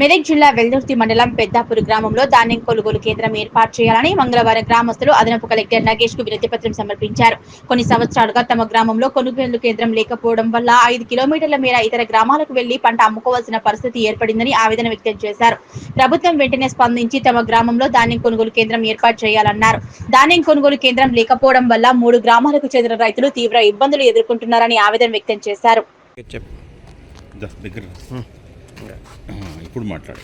మెదక్ జిల్లా వెల్దుర్తి మండలం పెద్దాపూర్ గ్రామంలో ధాన్యం కొనుగోలు కేంద్రం ఏర్పాటు చేయాలని మంగళవారం గ్రామస్తులు అదనపు కలెక్టర్ నగేష్కు వినతి పత్రం సమర్పించారు. కొన్ని సంవత్సరాలుగా తమ గ్రామంలో కొనుగోలు కేంద్రం లేకపోవడం వల్ల ఐదు కిలోమీటర్ల మేర ఇతర గ్రామాలకు వెళ్ళి పంట అమ్ముకోవాల్సిన పరిస్థితి ఏర్పడిందని ఆవేదన వ్యక్తం చేశారు. ప్రభుత్వం వెంటనే స్పందించి తమ గ్రామంలో ధాన్యం కొనుగోలు కేంద్రం ఏర్పాటు చేయాలన్నారు. ధాన్యం కొనుగోలు కేంద్రం లేకపోవడం వల్ల మూడు గ్రామాలకు చెందిన రైతులు తీవ్ర ఇబ్బందులు ఎదుర్కొంటున్నారని ఆవేదన వ్యక్తం చేశారు. ఇప్పుడు మాట్లాడు.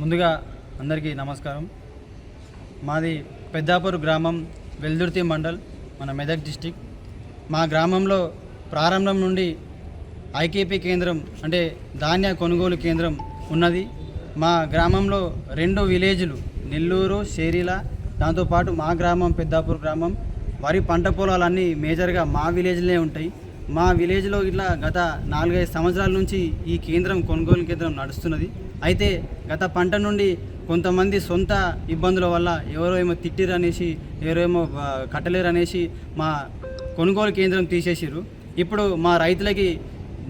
ముందుగా అందరికీ నమస్కారం. మాది పెద్దాపూర్ గ్రామం వెల్దుర్తి మండల్ మన మెదక్ డిస్టిక్. మా గ్రామంలో ప్రారంభం నుండి ఐకేపీ కేంద్రం అంటే ధాన్య కొనుగోలు కేంద్రం ఉన్నది. మా గ్రామంలో రెండు విలేజ్లు నెల్లూరు షేరిల. దాంతోపాటు మా గ్రామం పెద్దాపూర్ గ్రామం. వరి పంట పొలాలన్నీ మేజర్గా మా విలేజ్లే ఉంటాయి. మా విలేజ్లో ఇట్లా గత నాలుగైదు సంవత్సరాల నుంచి ఈ కేంద్రం కొనుగోలు కేంద్రం నడుస్తున్నది. అయితే గత పంట నుండి కొంతమంది సొంత ఇబ్బందుల వల్ల ఎవరో ఏమో తిట్టిరు అనేసి ఎవరో ఏమో కట్టలేరు అనేసి మా కొనుగోలు కేంద్రం తీసేసిర్రు. ఇప్పుడు మా రైతులకి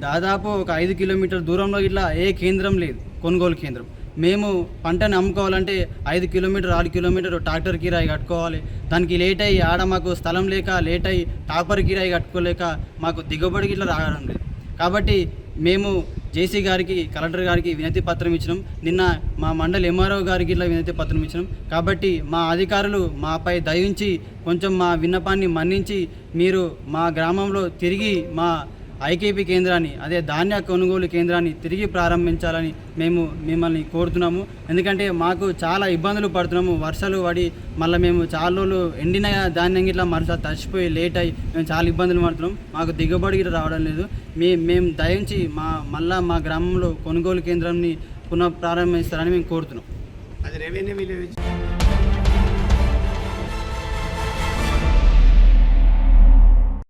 దాదాపు ఒక ఐదు కిలోమీటర్ దూరంలో ఇట్లా ఏ కేంద్రం లేదు కొనుగోలు కేంద్రం. మేము పంటను అమ్ముకోవాలంటే ఐదు కిలోమీటర్ ఆరు కిలోమీటర్ ట్రాక్టర్ కిరాయి కట్టుకోవాలి. దానికి లేట్ అయ్యి ఆడ మాకు స్థలం లేక లేట్ అయ్యి టాపర్ కిరాయి కట్టుకోలేక మాకు దిగుబడి ఇట్లా రావడం లేదు. కాబట్టి మేము జేసీ గారికి కలెక్టర్ గారికి వినతి పత్రం ఇచ్చినాం. నిన్న మా మండలి ఎంఆర్ఓ గారికి ఇట్లా వినతి పత్రం ఇచ్చినాం. కాబట్టి మా అధికారులు మాపై దయించి కొంచెం మా విన్నపాన్ని మన్నించి మీరు మా గ్రామంలో తిరిగి మా ఐకేపీ కేంద్రాన్ని అదే ధాన్య కొనుగోలు కేంద్రాన్ని తిరిగి ప్రారంభించాలని మేము మిమ్మల్ని కోరుతున్నాము. ఎందుకంటే మాకు చాలా ఇబ్బందులు పడుతున్నాము. వర్షాలు పడి మళ్ళీ మేము చాలా రోజులు ఎండిన ధాన్యం ఇట్లా మరోసారి తడిచిపోయి లేట్ అయ్యి మేము చాలా ఇబ్బందులు పడుతున్నాం. మాకు దిగుబడి గిట్ల రావడం లేదు. మే మేము దయించి మా మళ్ళా మా గ్రామంలో కొనుగోలు కేంద్రాన్ని పునః ప్రారంభిస్తారని మేము కోరుతున్నాం. అది రెవెన్యూ